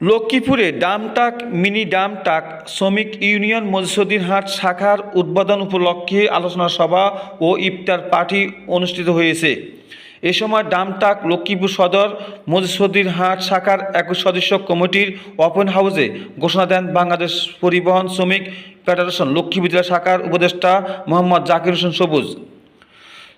লক্ষ্মীপুরে ডামটাক, মিনি ডামটাক শ্রমিক ইউনিয়ন মজসুদ্দিন হাট শাখার উদ্বোধন উপলক্ষে আলোচনা সভা ও ইফতার পার্টি অনুষ্ঠিত হয়েছে। এ সময় ডামটাক লক্ষ্মীপুর সদর মজসুদ্দিন হাট শাখার একুশ সদস্য কমিটির ওপেন হাউসে ঘোষণা দেন বাংলাদেশ পরিবহন শ্রমিক ফেডারেশন, লক্ষ্মীপুর জেলা শাখার উপদেষ্টা মোহাম্মদ জাকির হোসেন সবুজ।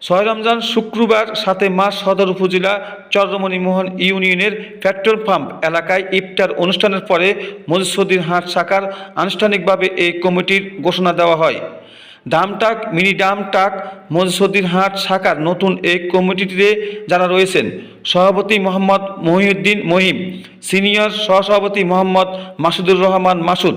ছয় রমজান শুক্রবার সাথে মাস সদর উপজেলা চন্দ্রমণি মোহন ইউনিয়নের পেট্রোল পাম্প এলাকায় ইফতার অনুষ্ঠানের পরে মজসুদ্দিন হাট শাখার আনুষ্ঠানিকভাবে এই কমিটির ঘোষণা দেওয়া হয়। ডামটাক মিনি ডামটাক মজসুদ্দিন হাট শাখার নতুন এই কমিটিতে যারা রয়েছেন, সভাপতি মোহাম্মদ মহিউদ্দিন মহিম, সিনিয়র সহসভাপতি মোহাম্মদ মাসুদুর রহমান মাসুদ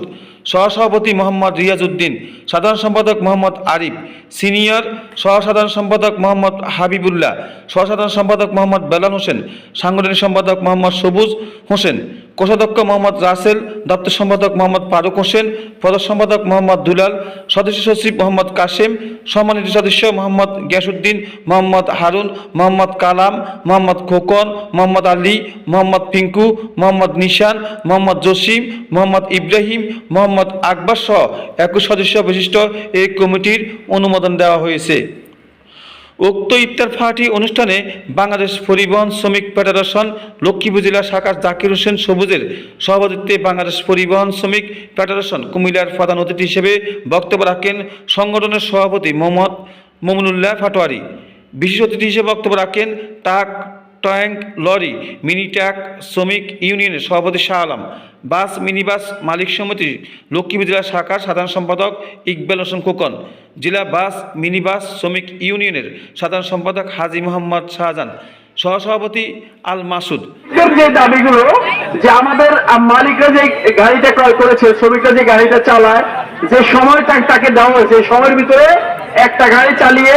সহসভাপতি মোহাম্মদ রিয়াজউদ্দিন, সাধারণ সম্পাদক মোহাম্মদ আরিফ, সিনিয়র সহসাধারণ সম্পাদক মোহাম্মদ হাবিবুল্লাহ, সহসাধারণ সম্পাদক মোহাম্মদ বেলাল হোসেন, সাংগঠনিক সম্পাদক মোহাম্মদ সবুজ হোসেন কোষাধ্যক্ষ মোহাম্মদ রাসেল, দপ্তর সম্পাদক মোহাম্মদ ফারুক হোসেন, প্রধান সম্পাদক মোহাম্মদ দুলাল, সদস্য সচিব মোহাম্মদ কাশেম সম্মানিত সদস্য মোহাম্মদ গিয়াসুদ্দিন মোহাম্মদ হারুন, মোহাম্মদ কালাম, মোহাম্মদ খোকন, মোহাম্মদ আলী, মোহাম্মদ পিঙ্কু মোহাম্মদ নিশান, মোহাম্মদ জসিম, মোহাম্মদ ইব্রাহিম, মোহাম্মদ আকবর সহ একুশ সদস্য বিশিষ্ট এই কমিটির অনুমোদন দেওয়া হয়েছে। উক্ত ইফতার পার্টি অনুষ্ঠানে বাংলাদেশ পরিবহন শ্রমিক ফেডারেশন, লক্ষ্মীপুর জেলা শাখার জাকির হোসেন সবুজের সভাপতিত্বে বাংলাদেশ পরিবহন শ্রমিক ফেডারেশন কুমিল্লার প্রধান অতিথি হিসেবে বক্তব্য রাখেন সংগঠনের সভাপতি মোহাম্মদ মমিনুল্লাহ ফাটোয়ারি। বিশেষ অতিথি হিসেবে বক্তব্য রাখেন তাক ট্যাঙ্ক লরি মিনি ট্যাক শ্রমিক ইউনিয়নের সভাপতি Shah Alam, bus mini bus মালিক সমিতি লক্ষ্মীপুর জেলা শাখার সাধারণ সম্পাদক ইকবাল হোসেন খোকন, জেলা বাস মিনি বাস শ্রমিক ইউনিয়নের সাধারণ সম্পাদক হাজি মোহাম্মদ শাহজাহান, সহসভাপতি আল মাসুদ। যে দাবিগুলো, যে আমাদের মালিকরা যে গাড়িটা ক্রয় করেছে, শ্রমিকরা যে গাড়িটা চালায়, যে সময়টা তাকে দেওয়া হয়েছে সময়ের ভিতরে একটা গাড়ি চালিয়ে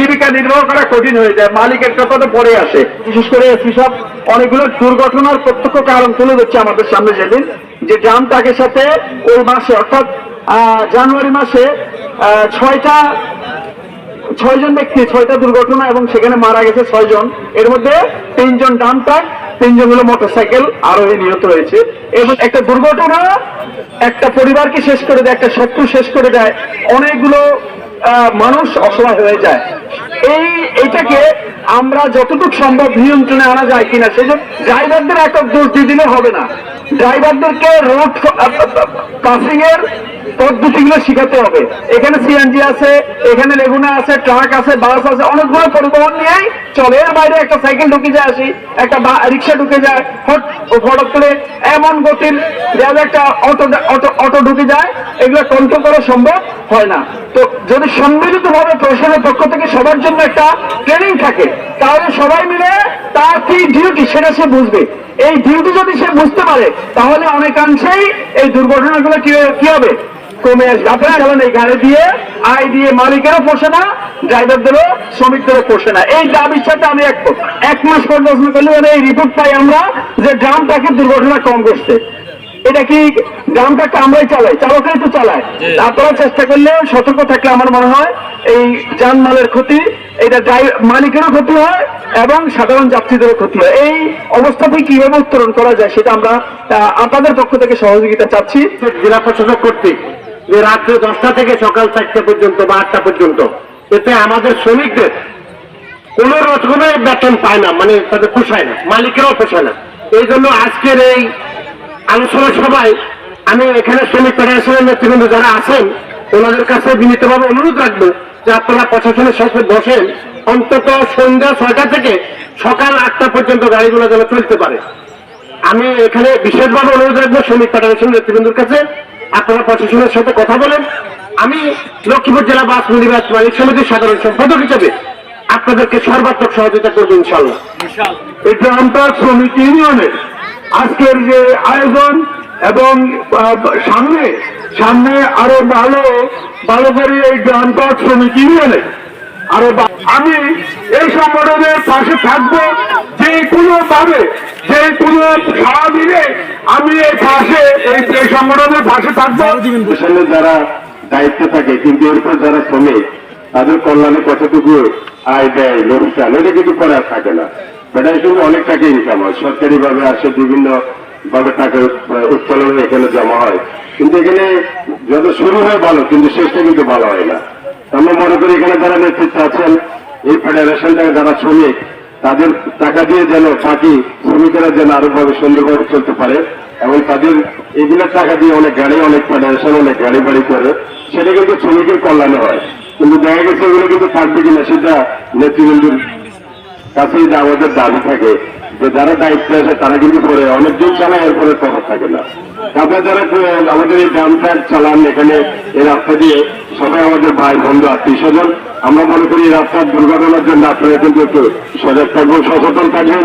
জীবিকা নির্বাহ করা কঠিন হয়ে যায়। মালিকের কথা তো পরে আসে। বিশেষ করে এসব অনেকগুলো দুর্ঘটনার প্রত্যক্ষ কারণ তুলে ধরছে আমাদের সামনে যেদিন, যে ড্রাম ট্রাকের সাথে ওই মাসে, অর্থাৎ জানুয়ারি মাসে ছয়টা, ছয়জন ব্যক্তি, ছয়টা দুর্ঘটনা এবং সেখানে মারা গেছে ছয়জন। এর মধ্যে তিনজন ডাম ট্রাক তিনজন হলো মোটরসাইকেল আরোহী নিহত হয়েছে। এবং একটা দুর্ঘটনা, একটা পরিবারকে শেষ করে দেয়, একটা শত্রু শেষ করে দেয়। অনেকগুলো মানুষ অসহায় হয়ে যায়। এই, এটাকে আমরা যতটুকু সম্ভব নিয়ন্ত্রণে আনা যায় কিনা সেজন্য ড্রাইভারদের একক দোষ দিয়ে দিলে হবে না। ড্রাইভারদেরকে রোড পাসিং এর পদ্ধতিগুলো শিখাতে হবে। এখানে সিএনজি আছে, এখানে লেগুনা আছে, ট্রাক আছে, বাস আছে, অনেকগুলো পরিবহন নিয়েই চলে। এর বাইরে একটা সাইকেল ঢুকে যায় আসি, একটা রিক্সা ঢুকে যায় হট ও ফটক করে এমন গতির যেন একটা অটো অটো ঢুকে যায়। এগুলো কন্ট্রোল করা সম্ভব হয় না। তো যদি সম্মিলিত ভাবে প্রশাসনের পক্ষ থেকে সবার জন্য একটা ট্রেনিং থাকে, তাহলে সবাই মিলে তার কি ডিউটি সেটা সে বুঝবে। এই ডিউটি যদি সে বুঝতে পারে, তাহলে অনেকাংশেই এই দুর্ঘটনাগুলো কি কি হবে? কমে আসবে। চালান এই গাড়ি দিয়ে, আয় দিয়ে মালিকেরও পোষে না, ড্রাইভারদেরও, শ্রমিকদেরও পোষে না। এই দাবির সাথে আমি এক এক মাস পর্যালোচনা করলে এই রিপোর্ট পাই আমরা যে ড্রাম থাকে দুর্ঘটনা কম করছে। এটা কি ট্রাকটা আমরাই চালাই চালকরাই তো চালায়। আপনারা চেষ্টা করলে সতর্ক থাকলে আমার মনে হয় এই যানমালের ক্ষতি এটা মালিকেরও ক্ষতি হয় এবং সাধারণ যাত্রীদেরও ক্ষতি হয়। এই অবস্থা থেকে কীভাবে উত্তরণ করা যায় সেটা আমরা আপনাদের পক্ষ থেকে সহযোগিতা চাচ্ছি। জেলা প্রশাসক কর্তৃক যে রাত্রে দশটা থেকে সকাল চারটা পর্যন্ত বা আটটা পর্যন্ত এতে আমাদের শ্রমিকদের কোন রকমের বেতন পায় না মানে তাদের পোষায় না মালিকেরও পোষায় না। এই জন্য আজকের এই আলোচনা সভায় আমি এখানে শ্রমিক ফেডারেশনের নেতৃবৃন্দ যারা আছেন ওনাদের কাছে বিনীতভাবে অনুরোধ রাখব যে আপনারা প্রশাসনের সাথে বসেন। অন্তত সন্ধ্যা ছয়টা থেকে সকাল আটটা পর্যন্ত গাড়িগুলো যেন চলতে পারে। আমি এখানে বিশেষভাবে অনুরোধ রাখব শ্রমিক ফেডারেশন নেতৃবৃন্দর কাছে আপনারা প্রশাসনের সাথে কথা বলেন। আমি লক্ষ্মীপুর জেলা বাস মিনিবাস মালিক সমিতির সাধারণ সম্পাদক হিসেবে আপনাদেরকে সর্বাত্মক সহযোগিতা করব ইনশাল্লাহ এটা গ্রামটার শ্রমিক ইউনিয়নের। আজকের যে আয়োজন এবং সামনে সামনে আরও ভালো ভালো করে এই গ্রামটার শ্রমিক ইউনিয়নে আরও আমি এই সংগঠনের পাশে থাকব, যে কোনো ভাবে যে কোনো সারা দিলে আমি এই পাশে, এই সংগঠনের পাশে থাকব। যারা দায়িত্ব থাকে, কিন্তু এরপর যারা শ্রমিক, তাদের কল্যাণে কতটুকু আয় দেয় লোকসান, এটা কিন্তু করা থাকে না। ফেডারেশন অনেক টাকা ইনকাম হয়। সরকারি ভাবে আসে বিভিন্ন ভাবে টাকা উত্তোলন এখানে জমা হয়। কিন্তু এখানে যত শুরু হয় ভালো, কিন্তু শেষটা কিন্তু ভালো হয় না। আমরা মনে করি এখানে যারা নেতৃত্ব আছেন, এই ফেডারেশন থেকে যারা শ্রমিক, তাদের টাকা দিয়ে যেন বাকি শ্রমিকেরা যেন আরও ভাবে সুন্দরভাবে চলতে পারে, এবং তাদের এগুলোর টাকা দিয়ে অনেক গাড়ি, অনেক ফেডারেশন অনেক গাড়ি বাড়ি করে, সেটা কিন্তু শ্রমিকের কল্যাণে হয়। কিন্তু দেখা গেছে এগুলো কিন্তু থাকবে কিনা, সেটা নেতৃবৃন্দের কাছেই যে আমাদের দাবি থাকে, যে যারা দায়িত্বে আছে তারা কিন্তু করে অনেক দিন চালায় এরপরে কথা থাকে না। তারপরে যারা আমাদের এই গ্রামটা চালান এখানে, এই রাস্তা দিয়ে সবাই আমাদের ভাই, বন্ধু, আত্মীয় স্বজন, আমরা মনে করি এই রাস্তার দুর্ঘটনার জন্য আপনারা কিন্তু একটু সজাগ থাকবেন, সচেতন থাকবেন।